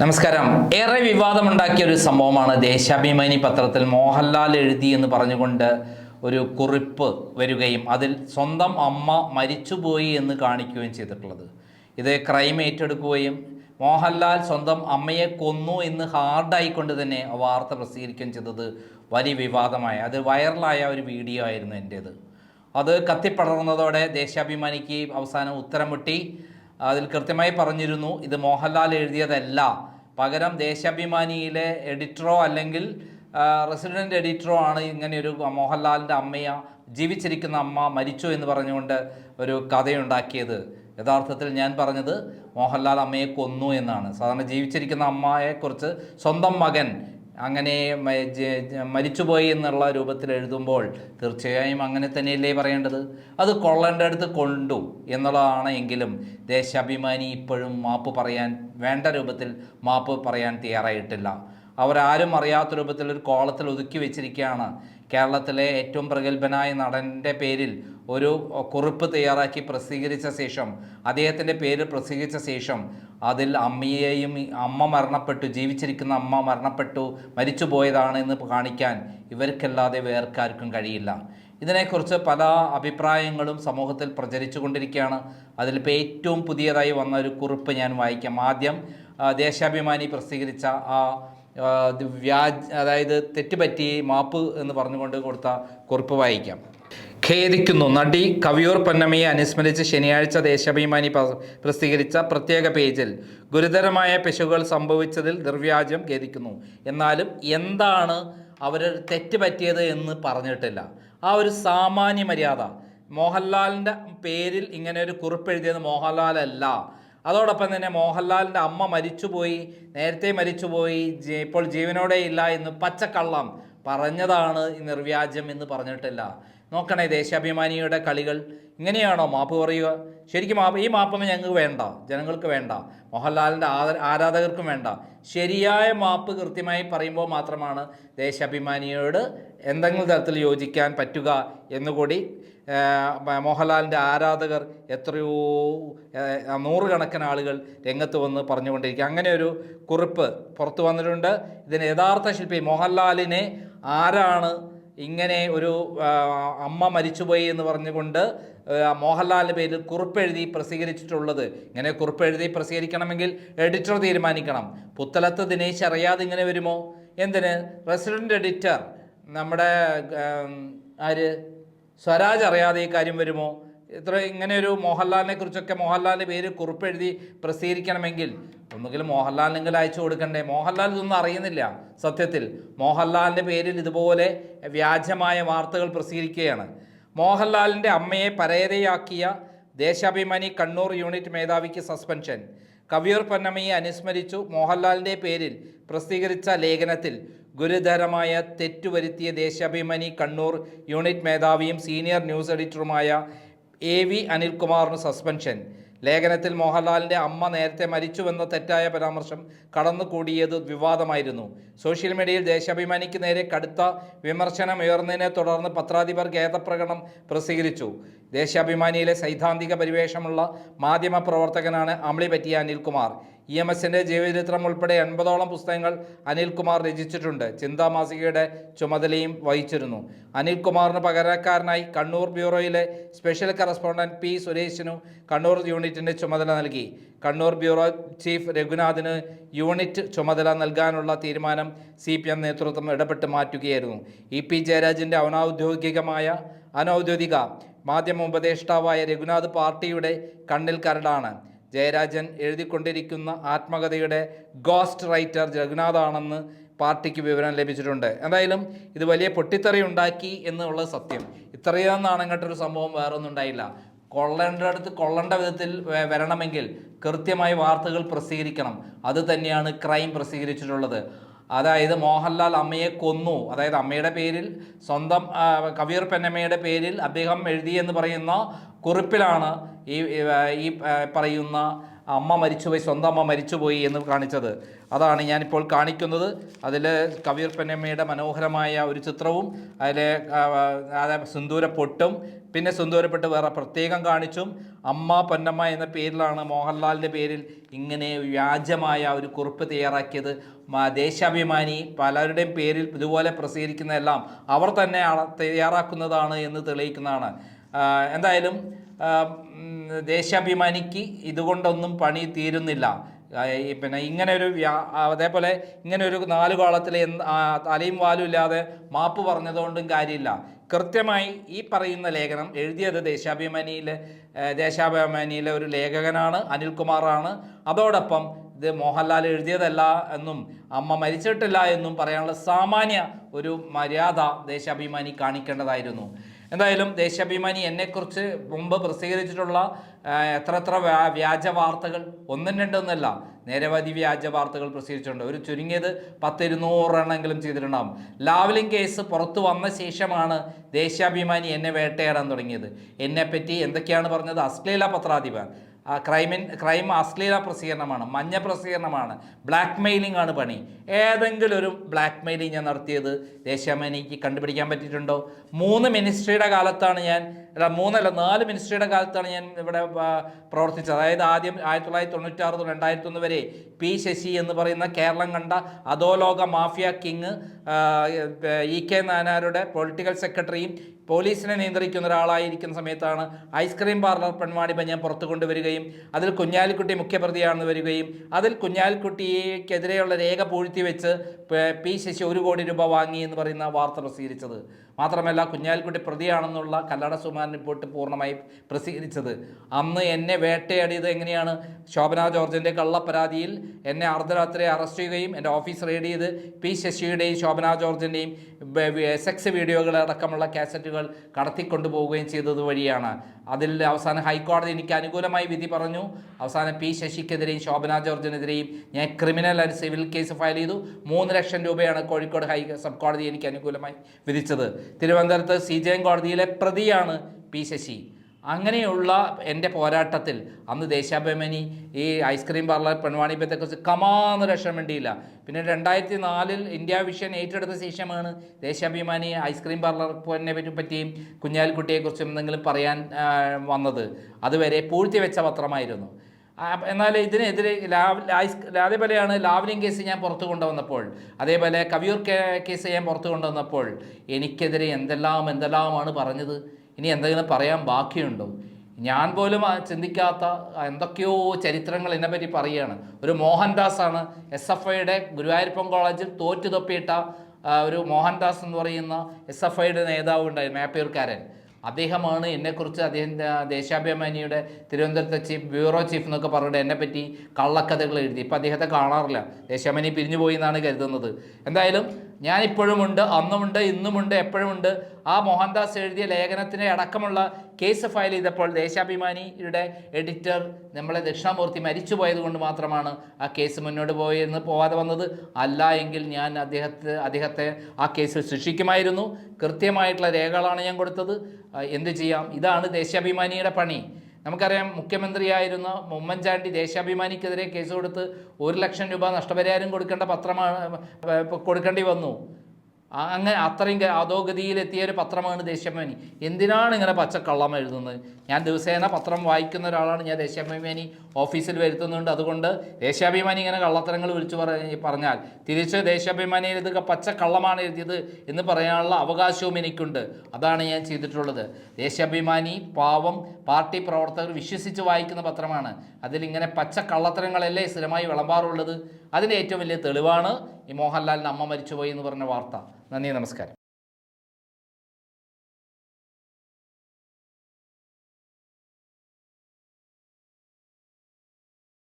നമസ്കാരം. ഏറെ വിവാദമുണ്ടാക്കിയ ഒരു സംഭവമാണ് ദേശാഭിമാനി പത്രത്തിൽ മോഹൻലാൽ എഴുതി എന്ന് പറഞ്ഞുകൊണ്ട് ഒരു കുറിപ്പ് വരികയും അതിൽ സ്വന്തം അമ്മ മരിച്ചുപോയി എന്ന് കാണിക്കുകയും ചെയ്തിട്ടുള്ളത്. ഇത് ക്രൈം ഏറ്റെടുക്കുകയും മോഹൻലാൽ സ്വന്തം അമ്മയെ കൊന്നു എന്ന് ഹാർഡായിക്കൊണ്ട് തന്നെ വാർത്ത പ്രസിദ്ധീകരിക്കുകയും ചെയ്തത് വലിയ വിവാദമായ. അത് വൈറലായ ഒരു വീഡിയോ ആയിരുന്നു എന്റേത്. അത് കത്തിപ്പടർന്നതോടെ ദേശാഭിമാനിക്ക് അവസാനം ഉത്തരം മുട്ടി അതിൽ കൃത്യമായി പറഞ്ഞിരുന്നു ഇത് മോഹൻലാൽ എഴുതിയതല്ല. പകരം ദേശാഭിമാനിയിലെ എഡിറ്ററോ അല്ലെങ്കിൽ റെസിഡന്റ് എഡിറ്ററോ ആണ് ഇങ്ങനെയൊരു മോഹൻലാലിന്റെ അമ്മയ ജീവിച്ചിരിക്കുന്ന അമ്മ മരിച്ചു എന്ന് പറഞ്ഞുകൊണ്ട് ഒരു കഥയുണ്ടാക്കിയത്. യഥാർത്ഥത്തിൽ ഞാൻ പറഞ്ഞത് മോഹൻലാൽ അമ്മയെ കൊന്നു എന്നാണ്. സാധാരണ ജീവിച്ചിരിക്കുന്ന അമ്മയെക്കുറിച്ച് സ്വന്തം മകൻ അങ്ങനെ മരിച്ചുപോയി എന്നുള്ള രൂപത്തിൽ എഴുതുമ്പോൾ തീർച്ചയായും അങ്ങനെ തന്നെയല്ലേ പറയേണ്ടത്? അത് കൊള്ളേണ്ട അടുത്ത് കൊണ്ടു എന്നുള്ളതാണ് എങ്കിലും ദേശാഭിമാനി ഇപ്പോഴും മാപ്പ് പറയാൻ വേണ്ട രൂപത്തിൽ മാപ്പ് പറയാൻ തയ്യാറായിട്ടില്ല. അവരാരും അറിയാത്ത രൂപത്തിൽ ഒരു കോളത്തിൽ ഒതുക്കി വെച്ചിരിക്കുകയാണ്. കേരളത്തിലെ ഏറ്റവും പ്രഗത്ഭനായ നടന്റെ പേരിൽ ഒരു കുറിപ്പ് തയ്യാറാക്കി പ്രസിദ്ധീകരിച്ച ശേഷം അദ്ദേഹത്തിന്റെ പേര് പ്രസിദ്ധീകരിച്ച ശേഷം അതിൽ അമ്മയെയും അമ്മ മരണപ്പെട്ടു ജീവിച്ചിരിക്കുന്ന അമ്മ മരണപ്പെട്ടു മരിച്ചു പോയതാണ് എന്ന് കാണിക്കാൻ ഇവർക്കല്ലാതെ വേർക്കാർക്കും കഴിയില്ല. ഇതിനെക്കുറിച്ച് പല അഭിപ്രായങ്ങളും സമൂഹത്തിൽ പ്രചരിച്ചു കൊണ്ടിരിക്കുകയാണ്. അതിലിപ്പോൾ ഏറ്റവും പുതിയതായി വന്ന ഒരു കുറിപ്പ് ഞാൻ വായിക്കാം. ആദ്യം ദേശാഭിമാനി പ്രസിദ്ധീകരിച്ച ആ വ്യാജ് അതായത് തെറ്റുപറ്റി മാപ്പ് എന്ന് പറഞ്ഞുകൊണ്ട് കൊടുത്ത കുറിപ്പ് വായിക്കാം. ഖേദിക്കുന്നു. നടി കവിയൂർ പൊന്നമ്മയെ അനുസ്മരിച്ച് ശനിയാഴ്ച ദേശാഭിമാനി പ്രസിദ്ധീകരിച്ച പ്രത്യേക പേജിൽ ഗുരുതരമായ പിശകുകൾ സംഭവിച്ചതിൽ നിർവ്യാജം ഖേദിക്കുന്നു. എന്നാലും എന്താണ് അവർ തെറ്റ് പറ്റിയത് എന്ന് പറഞ്ഞിട്ടില്ല. ആ ഒരു സാമാന്യ മര്യാദ മോഹൻലാലിന്റെ പേരിൽ ഇങ്ങനെ ഒരു കുറിപ്പ് എഴുതിയത് മോഹൻലാലല്ല. അതോടൊപ്പം തന്നെ മോഹൻലാലിന്റെ അമ്മ മരിച്ചുപോയി നേരത്തെ മരിച്ചുപോയി ഇപ്പോൾ ജീവനോടെ ഇല്ല എന്ന് പച്ചക്കള്ളം പറഞ്ഞതാണ് ഈ നിർവ്യാജം എന്ന് പറഞ്ഞിട്ടില്ല. നോക്കണേ ദേശാഭിമാനിയുടെ കളികൾ. ഇങ്ങനെയാണോ മാപ്പ് പറയുക? ശരിക്കും മാപ്പ് ഈ മാപ്പൊന്നും ഞങ്ങൾക്ക് വേണ്ട. ജനങ്ങൾക്ക് വേണ്ട. മോഹൻലാലിന്റെ ആരാധകർക്കും വേണ്ട. ശരിയായ മാപ്പ് കൃത്യമായി പറയുമ്പോൾ മാത്രമാണ് ദേശാഭിമാനിയോട് എന്തെങ്കിലും തരത്തിൽ യോജിക്കാൻ പറ്റുക എന്നുകൂടി മോഹൻലാലിന്റെ ആരാധകർ എത്രയോ നൂറുകണക്കിന് ആളുകൾ രംഗത്ത് വന്ന് പറഞ്ഞുകൊണ്ടിരിക്കുക. അങ്ങനെ ഒരു കുറിപ്പ് പുറത്തു വന്നിട്ടുണ്ട്. ഇതിന് യഥാർത്ഥ ശില്പി മോഹൻലാലിനെ ആരാണ് ഇങ്ങനെ ഒരു അമ്മ മരിച്ചുപോയി എന്ന് പറഞ്ഞുകൊണ്ട് മോഹൻലാലിന്റെ പേരിൽ കുറിപ്പെഴുതി പ്രസിദ്ധീകരിച്ചിട്ടുള്ളത്. ഇങ്ങനെ കുറിപ്പെഴുതി പ്രസിദ്ധീകരിക്കണമെങ്കിൽ എഡിറ്റർ തീരുമാനിക്കണം. പുത്തലത്ത് ദിനേശ് അറിയാതെ ഇങ്ങനെ വരുമോ? എന്തിന്? റെസിഡന്റ് എഡിറ്റർ നമ്മുടെ ആര്? സ്വരാജ് അറിയാതെ ഈ കാര്യം വരുമോ? ഇത്ര ഇങ്ങനെ ഒരു മോഹൻലാലിനെ കുറിച്ചൊക്കെ മോഹൻലാലിന്റെ പേര് കുറിപ്പെഴുതി പ്രസിദ്ധീകരിക്കണമെങ്കിൽ ഒന്നുകിൽ മോഹൻലാലിനെങ്കിലും അയച്ചു കൊടുക്കണ്ടേ? മോഹൻലാൽ ഇതൊന്നും അറിയുന്നില്ല സത്യത്തിൽ. മോഹൻലാലിന്റെ പേരിൽ ഇതുപോലെ വ്യാജമായ വാർത്തകൾ പ്രസിദ്ധീകരിക്കുകയാണ്. മോഹൻലാലിന്റെ അമ്മയെ പരേതയാക്കിയ ദേശാഭിമാനി കണ്ണൂർ യൂണിറ്റ് മേധാവിക്ക് സസ്പെൻഷൻ. കവിയൂർ പൊന്നമ്മയെ അനുസ്മരിച്ചു മോഹൻലാലിന്റെ പേരിൽ പ്രസിദ്ധീകരിച്ച ലേഖനത്തിൽ ഗുരുതരമായ തെറ്റുവരുത്തിയ ദേശാഭിമാനി കണ്ണൂർ യൂണിറ്റ് മേധാവിയും സീനിയർ ന്യൂസ് എഡിറ്ററുമായ എ വി അനിൽകുമാറിന് സസ്പെൻഷൻ. ലേഖനത്തിൽ മോഹൻലാലിന്റെ അമ്മ നേരത്തെ മരിച്ചുവെന്ന തെറ്റായ പരാമർശം കടന്നുകൂടിയത് വിവാദമായിരുന്നു. സോഷ്യൽ മീഡിയയിൽ ദേശാഭിമാനിക്ക് നേരെ കടുത്ത വിമർശനം ഉയർന്നതിനെ തുടർന്ന് പത്രാധിപർ ഖേദപ്രകടനം പ്രസിദ്ധീകരിച്ചു. ദേശാഭിമാനിയിലെ സൈദ്ധാന്തിക പരിവേഷമുള്ള മാധ്യമ പ്രവർത്തകനാണ് അമളി പറ്റിയ അനിൽകുമാർ. ഇ എം എസിന്റെ ജീവചരിത്രം ഉൾപ്പെടെ എൺപതോളം പുസ്തകങ്ങൾ അനിൽകുമാർ രചിച്ചിട്ടുണ്ട്. ചിന്താ മാസികയുടെ ചുമതലയും വഹിച്ചിരുന്നു. അനിൽകുമാറിന് പകരക്കാരനായി കണ്ണൂർ ബ്യൂറോയിലെ സ്പെഷ്യൽ കറസ്പോണ്ടന്റ് പി സുരേഷിനു കണ്ണൂർ യൂണിറ്റിന്റെ ചുമതല നൽകി. കണ്ണൂർ ബ്യൂറോ ചീഫ് രഘുനാഥിന് യൂണിറ്റ് ചുമതല നൽകാനുള്ള തീരുമാനം സി പി എം നേതൃത്വം ഇടപെട്ട് മാറ്റുകയായിരുന്നു. ഇ പി ജയരാജന്റെ അനൗദ്യോഗികമായ അനൗദ്യോഗിക മാധ്യമ ഉപദേഷ്ടാവായ രഘുനാഥ് പാർട്ടിയുടെ കണ്ണിൽ കരടാണ്. ജയരാജൻ എഴുതിക്കൊണ്ടിരിക്കുന്ന ആത്മകഥയുടെ ഗോസ്റ്റ് റൈറ്റർ ജഗന്നാഥാണെന്ന് പാർട്ടിക്ക് വിവരം ലഭിച്ചിട്ടുണ്ട്. എന്തായാലും ഇത് വലിയ പൊട്ടിത്തെറി ഉണ്ടാക്കി എന്നുള്ളത് സത്യം. ഇത്രയൊന്നാണ് ഇങ്ങോട്ടൊരു സംഭവം വേറൊന്നും ഉണ്ടായില്ല. കൊള്ളേണ്ട അടുത്ത് കൊള്ളേണ്ട വിധത്തിൽ വരണമെങ്കിൽ കൃത്യമായി വാർത്തകൾ പ്രസിദ്ധീകരിക്കണം. അത് തന്നെയാണ് ക്രൈം പ്രസിദ്ധീകരിച്ചിട്ടുള്ളത്. അതായത് മോഹൻലാൽ അമ്മയെ കൊന്നു. അതായത് അമ്മയുടെ പേരിൽ സ്വന്തം കവിയൂർ പെന്നമ്മയുടെ പേരിൽ അദ്ദേഹം എഴുതിയെന്ന് പറയുന്ന കുറിപ്പിലാണ് ഈ, ഈ പറയുന്ന അമ്മ മരിച്ചുപോയി സ്വന്തം അമ്മ മരിച്ചുപോയി എന്ന് കാണിച്ചത്. അതാണ് ഞാനിപ്പോൾ കാണിക്കുന്നത്. അതിൽ കവിയൂർ പെന്നമ്മയുടെ മനോഹരമായ ഒരു ചിത്രവും അതിലെ സിന്ദൂര പൊട്ടും പിന്നെ സിന്ദൂരപ്പെട്ട് വേറെ പ്രത്യേകം കാണിച്ചും അമ്മ പൊന്നമ്മ എന്ന പേരിലാണ് മോഹൻലാലിന്റെ പേരിൽ ഇങ്ങനെ വ്യാജമായ ഒരു കുറിപ്പ് തയ്യാറാക്കിയത്. ദേശാഭിമാനി പലരുടെയും പേരിൽ ഇതുപോലെ പ്രസിദ്ധീകരിക്കുന്നതെല്ലാം അവർ തന്നെ തയ്യാറാക്കുന്നതാണ് എന്ന് തെളിയിക്കുന്നതാണ്. എന്തായാലും ദേശാഭിമാനിക്ക് ഇതുകൊണ്ടൊന്നും പണി തീരുന്നില്ല. പിന്നെ ഇങ്ങനെ ഒരു വ്യാ- അതേപോലെ ഇങ്ങനെ ഒരു നാല് കോളത്തിൽ തലയും വാലും ഇല്ലാതെ മാപ്പ് പറഞ്ഞതുകൊണ്ടും കാര്യമില്ല. കൃത്യമായി ഈ പറയുന്ന ലേഖനം എഴുതിയത് ദേശാഭിമാനിയിലെ ദേശാഭിമാനിയിലെ ഒരു ലേഖകനാണ് അനിൽകുമാറാണ്. അതോടൊപ്പം ഇത് മോഹൻലാൽ എഴുതിയതല്ല എന്നും അമ്മ മരിച്ചിട്ടില്ല എന്നും പറയാനുള്ള സാമാന്യ ഒരു മര്യാദ ദേശാഭിമാനി കാണിക്കേണ്ടതായിരുന്നു. എന്തായാലും ദേശാഭിമാനി എന്നെക്കുറിച്ച് മുമ്പ് പ്രസിദ്ധീകരിച്ചിട്ടുള്ള എത്ര എത്ര വ്യാ- വ്യാജ വാർത്തകൾ ഒന്നും രണ്ടൊന്നല്ല നിരവധി വ്യാജ വാർത്തകൾ പ്രസിദ്ധീകരിച്ചിട്ടുണ്ട്. ഒരു ചുരുങ്ങിയത് പത്തിരുന്നൂറെണ്ണെങ്കിലും ചെയ്തിട്ടുണ്ടാകും ലാവ്ലിംഗ് കേസ് പുറത്തു വന്ന ശേഷമാണ് ദേശാഭിമാനി എന്നെ വേട്ടയാടാൻ തുടങ്ങിയത്. എന്നെപ്പറ്റി എന്തൊക്കെയാണ് പറഞ്ഞത്? അശ്ലീല പത്രാധിപർ ക്രൈമിൻ ക്രൈം അശ്ലീല പ്രസിദ്ധീകരണമാണ് മഞ്ഞ പ്രസിദ്ധീകരണമാണ് ബ്ലാക്ക് മെയിലിംഗ് ആണ് പണി. ഏതെങ്കിലും ഒരു ബ്ലാക്ക് മെയിലിംഗ് ഞാൻ നടത്തിയത് ദേശാഭിമാനിക്ക് കണ്ടുപിടിക്കാൻ പറ്റിയിട്ടുണ്ടോ? മൂന്ന് മിനിസ്ട്രിയുടെ കാലത്താണ് ഞാൻ അല്ല മൂന്നല്ല നാല് മിനിസ്ട്രിയുടെ കാലത്താണ് ഞാൻ ഇവിടെ പ്രവർത്തിച്ചത്. അതായത് ആദ്യം ആയിരത്തി തൊള്ളായിരത്തി തൊണ്ണൂറ്റാറ് തൊട്ട് രണ്ടായിരത്തി ഒന്ന് വരെ പി ശശി എന്ന് പറയുന്ന കേരളം കണ്ട അധോലോക മാഫിയ കിങ് ഇ കെ നാനാരുടെ പൊളിറ്റിക്കൽ സെക്രട്ടറിയും പോലീസിനെ നിയന്ത്രിക്കുന്ന ഒരാളായിരിക്കുന്ന സമയത്താണ് ഐസ്ക്രീം പാർലർ പെൺവാണിഭ ഞാൻ പുറത്തു കൊണ്ടുവരികയും അതിൽ കുഞ്ഞാലിക്കുട്ടി മുഖ്യപ്രതിയാണെന്ന് വരികയും അതിൽ കുഞ്ഞാലിക്കുട്ടിക്കെതിരെയുള്ള രേഖ പൂഴ്ത്തി വെച്ച് പ- പി ശശി ഒരു കോടി രൂപ വാങ്ങി എന്ന് പറയുന്ന വാർത്ത പ്രസിദ്ധീകരിച്ചത്. മാത്രമല്ല കുഞ്ഞാലിക്കുട്ടി പ്രതിയാണെന്നുള്ള കല്ലട സുമാൻ റിപ്പോർട്ട് പൂർണമായി പ്രസിദ്ധീകരിച്ചത്. അന്ന് എന്നെ വേട്ടയാടിയത് എങ്ങനെയാണ്? ശോഭന ജോർജിന്റെ കള്ളപ്പരാതിയിൽ എന്നെ അർദ്ധരാത്രി അറസ്റ്റ് ചെയ്യുകയും എന്റെ ഓഫീസ് റെയ്ഡ് ചെയ്ത് പി ശശിയുടെയും ശോഭന ജോർജിന്റെയും സെക്സ് വീഡിയോകളടക്കമുള്ള കാസറ്റുകൾ കടത്തിക്കൊണ്ടുപോവുകയും ചെയ്തത് വഴിയാണ്. അതിൽ അവസാനം ഹൈക്കോടതി എനിക്ക് അനുകൂലമായി വിധി പറഞ്ഞു. അവസാനം പി ശശിക്കെതിരെയും ശോഭന ജോർജിനെതിരെയും ഞാൻ criminal and civil case file ചെയ്തു. മൂന്ന് ലക്ഷം രൂപയാണ് കോഴിക്കോട് ഹൈ സബ് കോടതി എനിക്ക് അനുകൂലമായി വിധിച്ചത്. തിരുവനന്തപുരത്ത് സി ജെ എം കോടതിയിലെ പ്രതിയാണ് പി ശശി. അങ്ങനെയുള്ള എന്റെ പോരാട്ടത്തിൽ അന്ന് ദേശാഭിമാനി ഈ ഐസ്ക്രീം പാർലർ പെൺവാണിഭ്യത്തെക്കുറിച്ച് കമാന്ന് രക്ഷം വേണ്ടിയില്ല പിന്നെ രണ്ടായിരത്തി നാലിൽ ഇന്ത്യ വിഷൻ ഏറ്റെടുത്ത ശേഷമാണ് ദേശാഭിമാനി ഐസ്ക്രീം പാർലർ പൊന്നെ പറ്റി പറ്റിയും കുഞ്ഞാലിക്കുട്ടിയെക്കുറിച്ചും എന്തെങ്കിലും പറയാൻ വന്നത്. അതുവരെ പൂഴ്ത്തി വെച്ച പത്രമായിരുന്നു. എന്നാൽ ഇതിനെതിരെ അതേപോലെയാണ് ലാവ്ലിംഗ് കേസ് ഞാൻ പുറത്തു കൊണ്ടുവന്നപ്പോൾ. അതേപോലെ കവിയൂർ കേസ് ഞാൻ പുറത്തു കൊണ്ടുവന്നപ്പോൾ എനിക്കെതിരെ എന്തെല്ലാം എന്തെല്ലാമാണ് പറഞ്ഞത്? ഇനി എന്തെങ്കിലും പറയാൻ ബാക്കിയുണ്ടോ? ഞാൻ പോലും ചിന്തിക്കാത്ത എന്തൊക്കെയോ ചരിത്രങ്ങൾ എന്നെപ്പറ്റി പറയുകയാണ് ഒരു മോഹൻദാസാണ് എസ് എഫ് ഐയുടെ ഗുരുവായൂരപ്പൻ കോളേജിൽ തോറ്റു തൊപ്പിയിട്ട ഒരു മോഹൻദാസ് എന്ന് പറയുന്ന എസ് എഫ് ഐയുടെ നേതാവ് ഉണ്ടായിരുന്നു മേപ്പയൂർക്കാരൻ അദ്ദേഹമാണ് എന്നെക്കുറിച്ച് അദ്ദേഹം ദേശാഭിമാനിയുടെ തിരുവനന്തപുരത്തെ ചീഫ് ബ്യൂറോ ചീഫ് എന്നൊക്കെ പറഞ്ഞിട്ട് എന്നെപ്പറ്റി കള്ളക്കഥകൾ എഴുതി. ഇപ്പം അദ്ദേഹത്തെ കാണാറില്ല. ദേശാഭിമാനി പിരിഞ്ഞു പോയി എന്നാണ് കരുതുന്നത്. എന്തായാലും ഞാനിപ്പോഴുമുണ്ട് അന്നുമുണ്ട് ഇന്നുമുണ്ട് എപ്പോഴുമുണ്ട്. ആ മോഹൻദാസ് എഴുതിയ ലേഖനത്തിനെ അടക്കമുള്ള കേസ് ഫയൽ ചെയ്തപ്പോൾ ദേശാഭിമാനിയുടെ എഡിറ്റർ നമ്മളെ ദക്ഷിണാമൂർത്തി മരിച്ചു പോയത് കൊണ്ട് മാത്രമാണ് ആ കേസ് മുന്നോട്ട് പോയെന്ന് പോവാതെ വന്നത്. അല്ല എങ്കിൽ ഞാൻ അദ്ദേഹത്തെ അദ്ദേഹത്തെ ആ കേസിൽ ശിക്ഷിക്കുമായിരുന്നു. കൃത്യമായിട്ടുള്ള രേഖകളാണ് ഞാൻ കൊടുത്തത്. എന്ത് ചെയ്യാം? ഇതാണ് ദേശാഭിമാനിയുടെ പണി. നമുക്കറിയാം മുഖ്യമന്ത്രിയായിരുന്ന ഉമ്മൻചാണ്ടി ദേശാഭിമാനിക്കെതിരെ കേസ് കൊടുത്ത് ഒരു ലക്ഷം രൂപ നഷ്ടപരിഹാരം കൊടുക്കേണ്ട പത്രമാണ് കൊടുക്കേണ്ടി വന്നു. അങ്ങനെ അത്രയും അധോഗതിയിലെത്തിയ ഒരു പത്രമാണ് ദേശാഭിമാനി എന്തിനാണ് ഇങ്ങനെ പച്ചക്കള്ളം എഴുതുന്നത്? ഞാൻ ദിവസേന പത്രം വായിക്കുന്ന ഒരാളാണ്. ഞാൻ ദേശാഭിമാനി ഓഫീസിൽ വരുത്തുന്നുണ്ട്. അതുകൊണ്ട് ദേശാഭിമാനി ഇങ്ങനെ കള്ളത്തരങ്ങൾ വിളിച്ചു പറഞ്ഞാൽ തിരിച്ച് ദേശാഭിമാനിയിൽ ഇത് പച്ചക്കള്ളമാണ് എഴുതിയത് എന്ന് പറയാനുള്ള അവകാശവും എനിക്കുണ്ട്. അതാണ് ഞാൻ ചെയ്തിട്ടുള്ളത്. ദേശാഭിമാനി പാവം പാർട്ടി പ്രവർത്തകർ വിശ്വസിച്ച് വായിക്കുന്ന പത്രമാണ്. അതിലിങ്ങനെ പച്ചക്കള്ളത്തരങ്ങളല്ലേ സ്ഥിരമായി വിളമ്പാറുള്ളത്? അതിന്റെ ഏറ്റവും വലിയ തെളിവാണ് ഈ മോഹൻലാലിന്റെ അമ്മ മരിച്ചുപോയി എന്ന് പറഞ്ഞ വാർത്ത. നന്ദി നമസ്കാരം.